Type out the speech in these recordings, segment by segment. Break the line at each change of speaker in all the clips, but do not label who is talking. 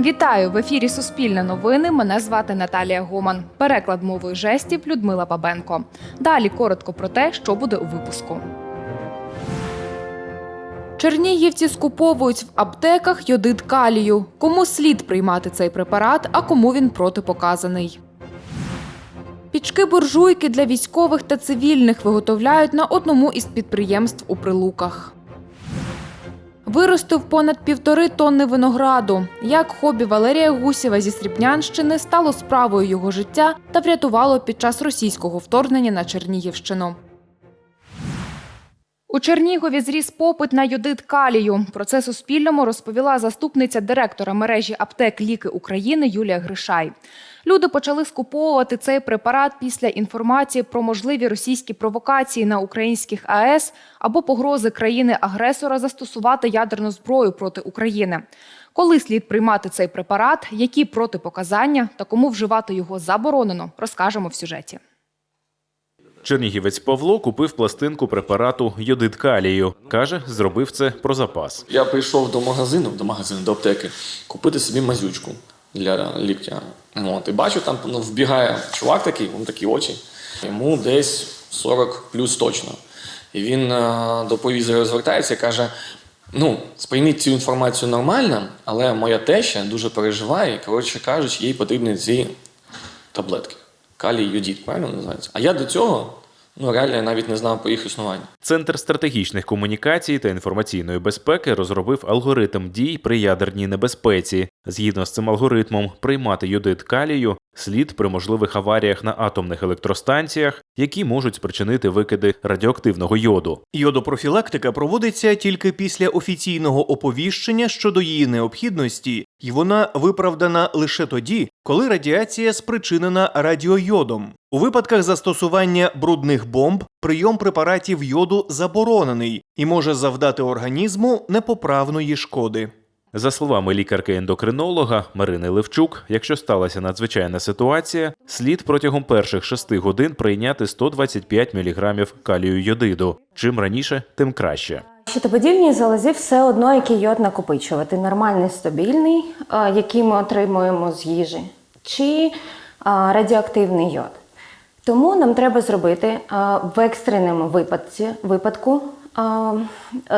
Вітаю в ефірі Суспільне новини. Мене звати Наталія Гоман. Переклад мовою жестів Людмила Бабенко. Далі коротко про те, що буде у випуску. Чернігівці скуповують в аптеках йодит калію. Кому слід приймати цей препарат, а кому він протипоказаний. Пічки буржуйки для військових та цивільних виготовляють на одному із підприємств у Прилуках. Виростив понад півтори тонни винограду. Як хобі Валерія Гусєва зі Срібнянщини стало справою його життя та врятувало під час російського вторгнення на Чернігівщину. У Чернігові зріс попит на йодит калію. Про це Суспільному розповіла заступниця директора мережі аптек Ліки України Юлія Гришай. Люди почали скуповувати цей препарат після інформації про можливі російські провокації на українських АЕС або погрози країни-агресора застосувати ядерну зброю проти України. Коли слід приймати цей препарат, які протипоказання та кому вживати його заборонено, розкажемо в сюжеті.
Чернігівець Павло купив пластинку препарату йодит калію. Каже, зробив це про запас.
Я прийшов до магазину, до магазину, до аптеки, купити собі мазючку для ліктя. От, і бачу, там ну, вбігає чувак такий, він такі очі. Йому десь 40 плюс точно. І він е, до повізора звертається і каже: ну, сприйміть цю інформацію нормально, але моя теща дуже переживає, і, коротше кажучи, їй потрібні ці таблетки. Калій йодід, правильно називається? А я до цього ну, реально я навіть не знав про їх існування.
Центр стратегічних комунікацій та інформаційної безпеки розробив алгоритм дій при ядерній небезпеці. Згідно з цим алгоритмом, приймати йодит калію слід при можливих аваріях на атомних електростанціях, які можуть спричинити викиди радіоактивного йоду.
Йодопрофілактика проводиться тільки після офіційного оповіщення щодо її необхідності, і вона виправдана лише тоді, коли радіація спричинена радіойодом. У випадках застосування брудних бомб прийом препаратів йоду заборонений і може завдати організму непоправної шкоди.
За словами лікарки-ендокринолога Марини Левчук, якщо сталася надзвичайна ситуація, слід протягом перших шести годин прийняти 125 мг калію йодиду. Чим раніше, тим краще.
Щитоподібній залозі все одно який йод накопичувати. Нормальний, стабільний, який ми отримуємо з їжі, чи радіоактивний йод. Тому нам треба зробити в екстреному випадці, випадку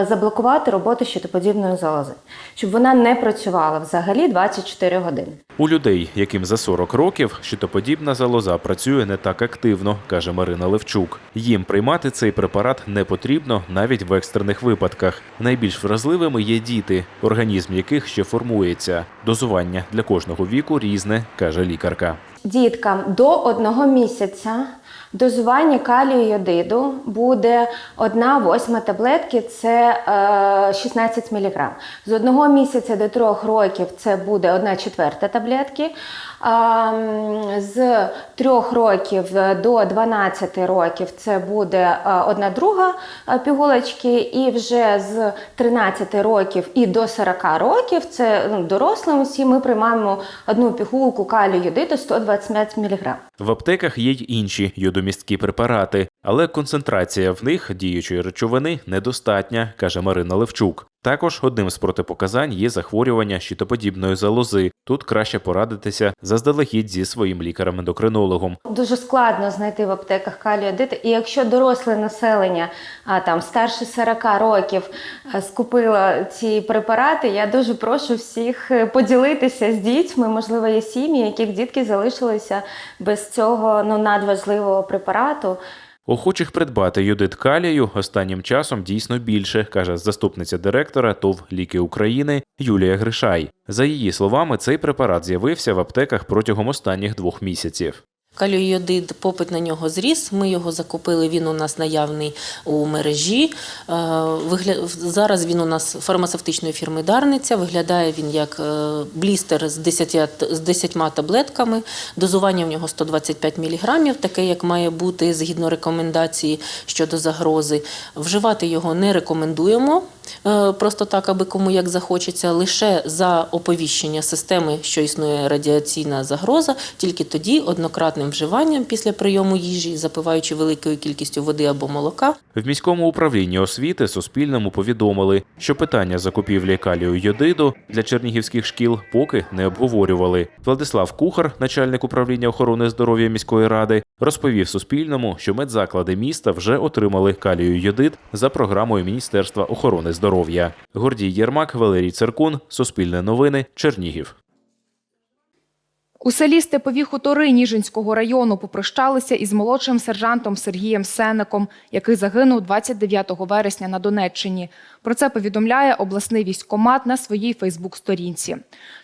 заблокувати роботу щитоподібної залози, щоб вона не працювала взагалі 24 години.
У людей, яким за 40 років, щитоподібна залоза працює не так активно, каже Марина Левчук. Їм приймати цей препарат не потрібно навіть в екстрених випадках. Найбільш вразливими є діти, організм яких ще формується. Дозування для кожного віку різне, каже лікарка.
Діткам до одного місяця дозування калію йодиду буде 1 восьма таблетки, це е, 16 мг. З одного місяця до трьох років це буде 1 четверта таблетки. З трьох років до 12 років це буде е, одна друга е, пігулочки, і вже з 13 років і до 40 років, це ну, дорослим усі, ми приймаємо одну пігулку калію йодиду 125 мг.
В аптеках є й інші йодомісткі препарати, але концентрація в них діючої речовини недостатня, каже Марина Левчук. Також одним з протипоказань є захворювання щитоподібної залози. Тут краще порадитися заздалегідь зі своїм лікарем-ендокринологом.
Дуже складно знайти в аптеках каліодити. І якщо доросле населення, а там старше 40 років, е, скупило ці препарати, я дуже прошу всіх е, поділитися з дітьми. Можливо, є сім'ї, яких дітки залишилися без цього ну надважливого препарату.
Охочих придбати юдит калію останнім часом дійсно більше, каже заступниця директора ТОВ Ліки України Юлія Гришай. За її словами, цей препарат з'явився в аптеках протягом останніх двох місяців.
Каліоїдид, попит на нього зріс. Ми його закупили. Він у нас наявний у мережі. Е, Зараз він у нас фармацевтичної фірми Дарниця. Виглядає він як е, блістер з 10, з 10 таблетками. Дозування в нього 125 мг, таке як має бути згідно рекомендації щодо загрози. Вживати його не рекомендуємо. е, просто так, аби кому як захочеться, лише за оповіщення системи, що існує радіаційна загроза, тільки тоді однократним вживанням після прийому їжі, запиваючи великою кількістю води або молока,
В міському управлінні освіти Суспільному повідомили, що питання закупівлі калію йодиду для чернігівських шкіл поки не обговорювали. Владислав Кухар, начальник управління охорони здоров'я міської ради, розповів Суспільному, що медзаклади міста вже отримали калію йодид за програмою Міністерства охорони здоров'я. Гордій Єрмак, Валерій Циркун, Суспільне новини, Чернігів.
У селі Степові хутори Ніжинського району попрощалися із молодшим сержантом Сергієм Сенеком, який загинув 29 вересня на Донеччині. Про це повідомляє обласний військкомат на своїй Фейсбук-сторінці.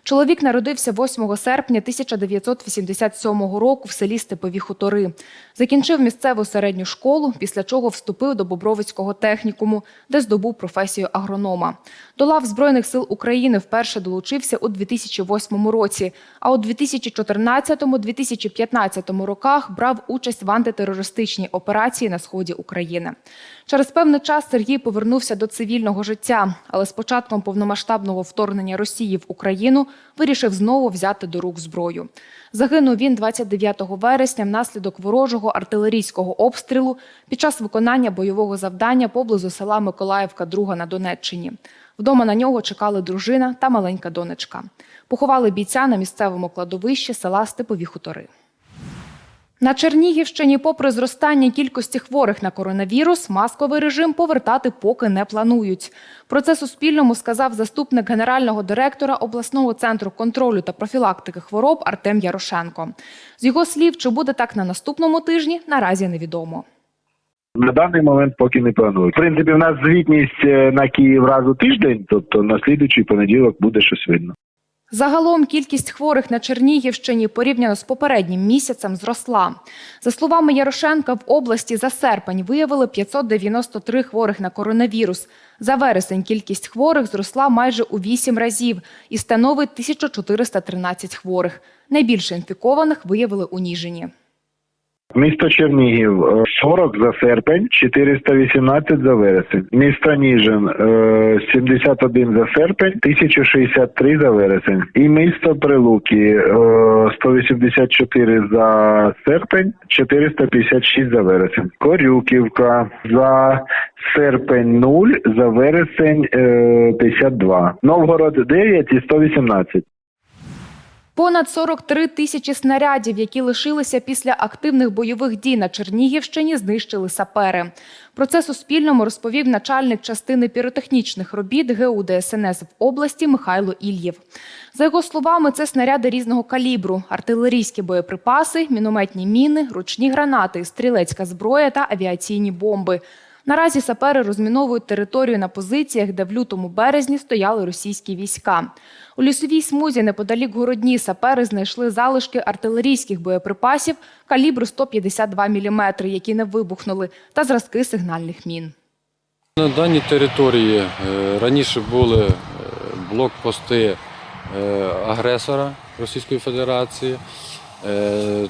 Чоловік народився 8 серпня 1987 року в селі Степові хутори. Закінчив місцеву середню школу, після чого вступив до Бобровицького технікуму, де здобув професію агронома. До лав Збройних сил України вперше долучився у 2008 році, а у 2014-2015 роках брав участь в антитерористичній операції на сході України. Через певний час Сергій повернувся до цивільного життя, але з початком повномасштабного вторгнення Росії в Україну вирішив знову взяти до рук зброю. Загинув він 29 вересня внаслідок ворожого артилерійського обстрілу під час виконання бойового завдання поблизу села Миколаївка, друга на Донеччині. Вдома на нього чекали дружина та маленька донечка. Поховали бійця на місцевому кладовищі села Степові хутори. На Чернігівщині, попри зростання кількості хворих на коронавірус, масковий режим повертати поки не планують. Про це Суспільному сказав заступник генерального директора обласного центру контролю та профілактики хвороб Артем Ярошенко. З його слів, чи буде так на наступному тижні, наразі невідомо.
На даний момент поки не планують. В принципі, в нас звітність е, на Київ раз у тиждень, тобто на слідуючий понеділок буде щось видно.
Загалом кількість хворих на Чернігівщині порівняно з попереднім місяцем зросла. За словами Ярошенка, в області за серпень виявили 593 хворих на коронавірус. За вересень кількість хворих зросла майже у 8 разів і становить 1413 хворих. Найбільше інфікованих виявили у Ніжині.
Місто Чернігів е, 40 за серпень, 418 за вересень. Місто Ніжин е, 71 за серпень, 1063 за вересень. І місто Прилуки е, 184 за серпень, 456 за вересень. Корюківка за серпень 0, за вересень е, 52. Новгород 9 і 118.
Понад 43 тисячі снарядів, які лишилися після активних бойових дій на Чернігівщині, знищили сапери. Про це Суспільному розповів начальник частини піротехнічних робіт ГУ ДСНС в області Михайло Ільєв. За його словами, це снаряди різного калібру, артилерійські боєприпаси, мінометні міни, ручні гранати, стрілецька зброя та авіаційні бомби. Наразі сапери розміновують територію на позиціях, де в лютому березні стояли російські війська. У лісовій смузі неподалік городні сапери знайшли залишки артилерійських боєприпасів калібру 152 мм, які не вибухнули, та зразки сигнальних мін.
На даній території е, раніше були е, блокпости е, агресора Російської Федерації.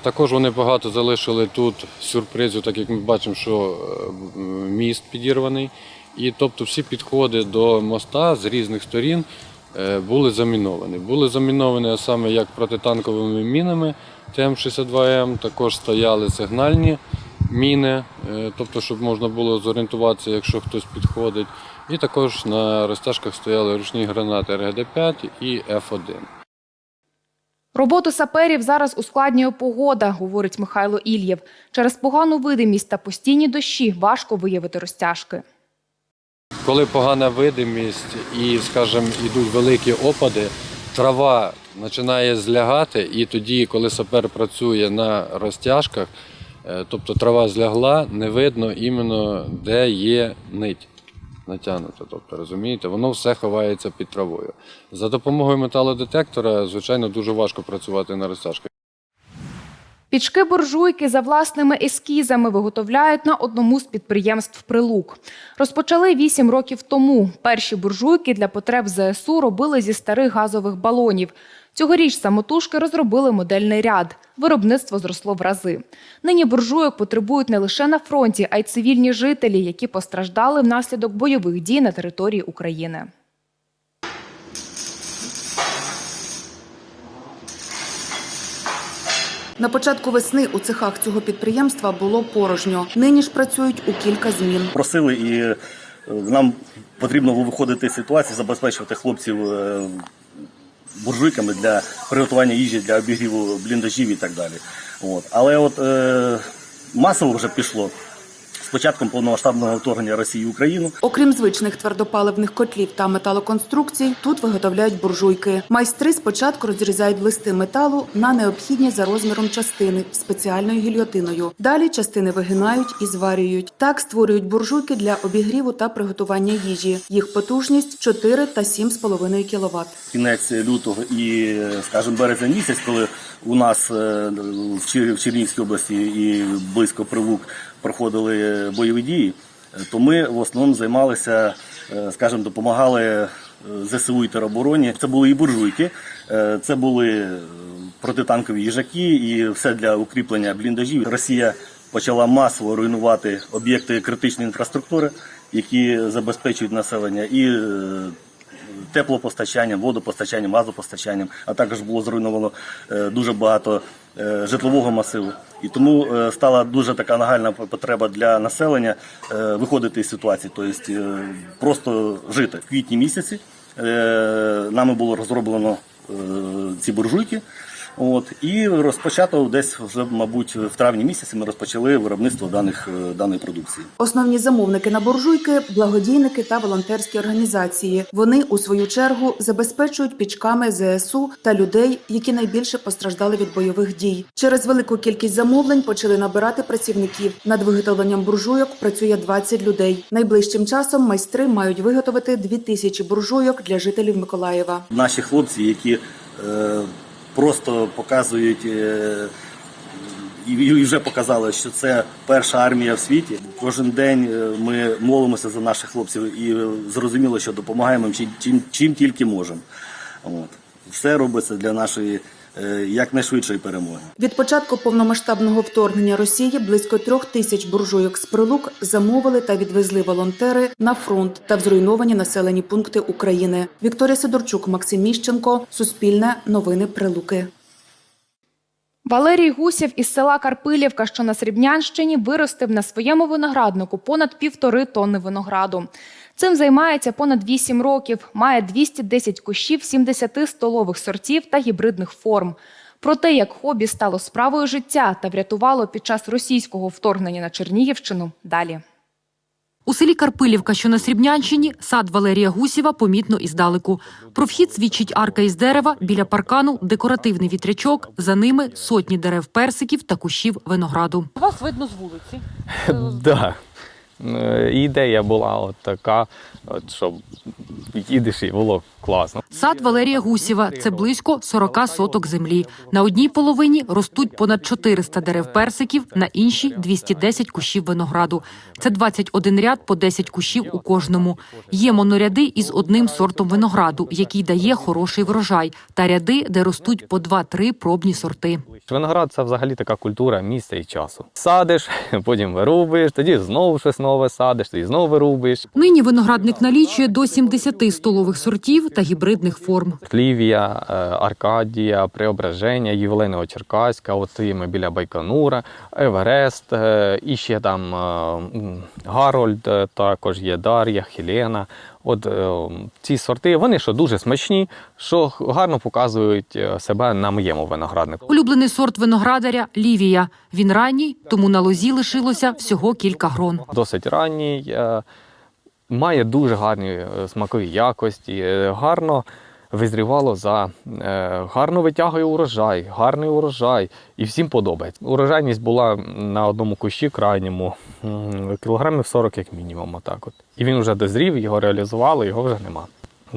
Також вони багато залишили тут сюрпризу, так як ми бачимо, що міст підірваний. І тобто всі підходи до моста з різних сторін були заміновані. Були заміновані саме як протитанковими мінами ТМ-62М, також стояли сигнальні міни, е, тобто, щоб можна було зорієнтуватися, якщо хтось підходить. І також на розтяжках стояли ручні гранати РГД-5 і Ф1.
Роботу саперів зараз ускладнює погода, говорить Михайло Ільєв. Через погану видимість та постійні дощі важко виявити розтяжки.
Коли погана видимість і, скажімо, йдуть великі опади, трава починає злягати, і тоді, коли сапер працює на розтяжках, е, тобто трава злягла, не видно іменно, де є нить натягнута. Тобто, розумієте, воно все ховається під травою. За допомогою металодетектора, звичайно, дуже важко працювати на розтяжках.
Пічки буржуйки за власними ескізами виготовляють на одному з підприємств Прилук. Розпочали вісім років тому. Перші буржуйки для потреб ЗСУ робили зі старих газових балонів. Цьогоріч самотужки розробили модельний ряд. Виробництво зросло в рази. Нині буржуйок потребують не лише на фронті, а й цивільні жителі, які постраждали внаслідок бойових дій на території України.
На початку весни у цехах цього підприємства було порожньо. Нині ж працюють у кілька змін.
просили, і е, нам потрібно виходити з ситуації, забезпечувати хлопців е, буржуйками для приготування їжі, для обігріву бліндажів і так далі. От. Але от е, масово вже пішло з початком повномасштабного вторгнення Росії в Україну.
Окрім звичних твердопаливних котлів та металоконструкцій, тут виготовляють буржуйки. Майстри спочатку розрізають листи металу на необхідні за розміром частини спеціальною гільйотиною. Далі частини вигинають і зварюють. Так створюють буржуйки для обігріву та приготування їжі. Їх потужність 4 та 7,5 кВт.
Кінець лютого і, скажімо, березень місяць, коли у нас е, в Чернігівській області і близько Прилук проходили бойові дії, то ми в основному займалися, е, скажімо, допомагали е, ЗСУ і теробороні. Це були і буржуйки, е, це були протитанкові їжаки і все для укріплення бліндажів. Росія почала масово руйнувати об'єкти критичної інфраструктури, які забезпечують населення, і теплопостачанням, водопостачанням, газопостачанням, а також було зруйновано е, дуже багато е, житлового масиву. І тому е, стала дуже така нагальна потреба для населення виходити з ситуації, тобто просто жити. В квітні місяці нами було розроблено ці буржуйки. От і розпочато десь вже, мабуть, в травні місяці ми розпочали виробництво даних е, даної продукції.
Основні замовники на буржуйки благодійники та волонтерські організації. Вони у свою чергу забезпечують пічками ЗСУ та людей, які найбільше постраждали від бойових дій. Через велику кількість замовлень почали набирати працівників. Над виготовленням буржуйок працює 20 людей. Найближчим часом майстри мають виготовити 2000 буржуйок для жителів Миколаєва.
наші хлопці, які е, просто показують е, і, вже показали, що це перша армія в світі. Кожен день е, ми молимося за наших хлопців і зрозуміло, що допомагаємо чим, чим, чим тільки можемо. От. Все робиться для нашої якнайшвидшої перемоги.
Від початку повномасштабного вторгнення Росії близько трьох тисяч буржуйок з прилук замовили та відвезли волонтери на фронт та в зруйновані населені пункти України. Вікторія Сидорчук, Максим Міщенко, Суспільне, Новини Прилуки.
Валерій Гусєв із села Карпилівка, що на Срібнянщині, виростив на своєму винограднику понад півтори тонни винограду. Цим займається понад 8 років, має 210 кущів 70 столових сортів та гібридних форм. Про те, як хобі стало справою життя та врятувало під час російського вторгнення на Чернігівщину, далі.
У селі Карпилівка, що на Срібнянщині, сад Валерія Гусєва помітно іздалеку. Про вхід свідчить арка із дерева, біля паркану декоративний вітрячок, за ними сотні дерев персиків та кущів винограду.
Вас видно з вулиці.
Да. Е, Ідея була от така, от, щоб їдеш і було класно.
Сад Валерія Гусєва – це близько 40 соток землі. На одній половині ростуть понад 400 дерев персиків, на іншій – 210 кущів винограду. Це 21 ряд по 10 кущів у кожному. Є моноряди із одним сортом винограду, який дає хороший врожай, та ряди, де ростуть по 2-3 пробні сорти.
Виноград це взагалі така культура місця і часу. Садиш, потім вирубуєш, тоді знову щось нове садиш, тоді знову вирубуєш.
Нині виноградник налічує до 70 столових сортів та гібридних форм.
Клівія, е, Аркадія, Преображення, Євлиного Черкаська, стоїмо біля Байконура, Еверест, е, і ще там е, Гарольд, також є Дар'я, Хелена. От е, ці сорти, вони що дуже смачні, що гарно показують е, себе на моєму винограднику.
Улюблений сорт виноградаря – лівія. Він ранній, тому на лозі лишилося всього кілька грон.
Досить ранній, е, має дуже гарні е, смакові якості, е, гарно визрівало за е, гарно витягує урожай, гарний урожай, і всім подобається. Урожайність була на одному кущі крайньому кілограмів 40 як мінімум. Отак от. І він вже дозрів, його реалізували, його вже нема.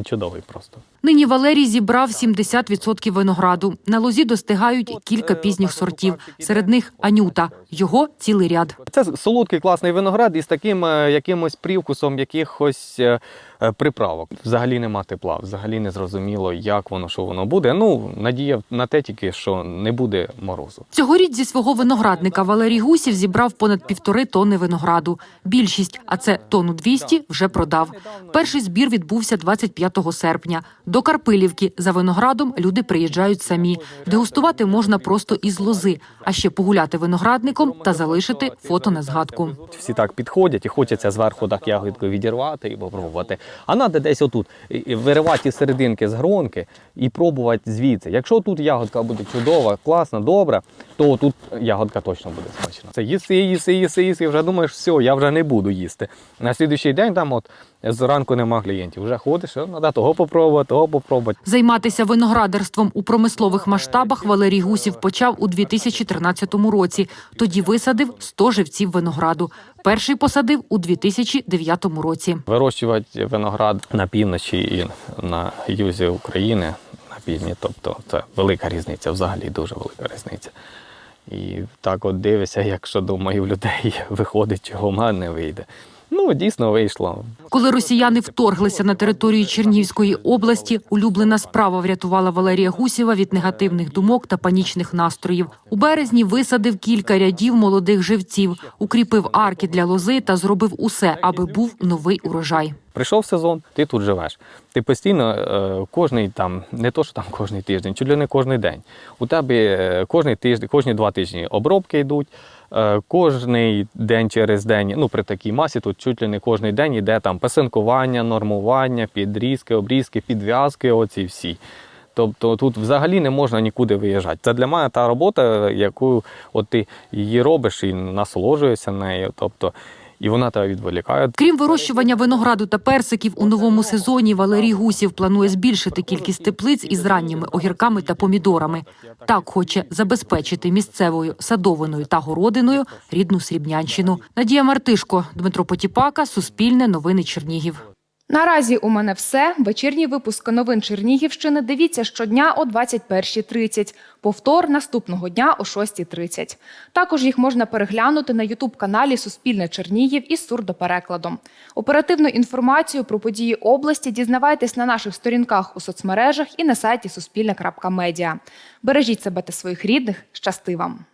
Чудовий просто.
Нині Валерій зібрав 70% винограду. На лозі достигають кілька пізніх сортів. Серед них Анюта. Його цілий ряд.
Це солодкий класний виноград із таким е, якимось привкусом якихось е, е, приправок. Взагалі нема тепла, взагалі не зрозуміло, як воно, що воно буде. Ну, надія на те тільки, що не буде морозу.
Цьогоріч зі свого виноградника Валерій Гусів зібрав понад півтори тонни винограду. Більшість, а це тонну 200, вже продав. Перший збір відбувся 25 серпня. До Карпилівки за виноградом люди приїжджають самі. Дегустувати можна просто із лози, а ще погуляти виноградником та залишити фото на згадку.
Всі так підходять і хочеться зверху так ягодку відірвати і попробувати. А треба десь отут виривати серединки з гронки і пробувати звідси. Якщо тут ягодка буде чудова, класна, добра, то тут ягодка точно буде смачна. Це їси, їси, їси, їси, вже думаєш, все, я вже не буду їсти. На слідуючий день там от зранку нема клієнтів. Вже ходиш, треба того попробувати, того попробувати.
Займатися виноградарством у промислових масштабах Валерій Гусів почав у 2013 році. Тоді висадив 100 живців винограду. Перший посадив у 2009 році.
Вирощувати виноград на півночі і на юзі України на півдні, тобто це велика різниця, взагалі дуже велика різниця. І так от дивишся, якщо думаю, людей виходить, чого в мене не вийде. Ну, дійсно вийшло.
Коли росіяни вторглися на територію Чернігівської області, улюблена справа врятувала Валерія Гусєва від негативних думок та панічних настроїв. У березні висадив кілька рядів молодих живців, укріпив арки для лози та зробив усе, аби був новий урожай.
Прийшов сезон, ти тут живеш. Ти постійно е, кожний там, не то, що там кожний тиждень, чуть ли не кожний день. У тебе е, кожний тиждень, кожні два тижні обробки йдуть. Е, кожний день через день, ну при такій масі, тут чуть ли не кожний день йде там пасинкування, нормування, підрізки, обрізки, підв'язки, оці всі. Тобто тут взагалі не можна нікуди виїжджати. Це для мене та робота, яку от ти її робиш і насолоджуєшся нею. Тобто, і вона тебе відволікає.
Крім вирощування винограду та персиків, у новому сезоні Валерій Гусів планує збільшити кількість теплиць із ранніми огірками та помідорами. Так хоче забезпечити місцевою садовиною та городиною рідну Срібнянщину. Надія Мартишко, Дмитро Потіпака, Суспільне новини Чернігів.
Наразі у мене все. Вечірній випуск новин Чернігівщини дивіться щодня о 21.30. Повтор наступного дня о 6.30. Також їх можна переглянути на Ютуб-каналі Суспільне Чернігів із сурдоперекладом. Оперативну інформацію про події області дізнавайтесь на наших сторінках у соцмережах і на сайті Суспільне.Медіа. Бережіть себе та своїх рідних. Щасти вам!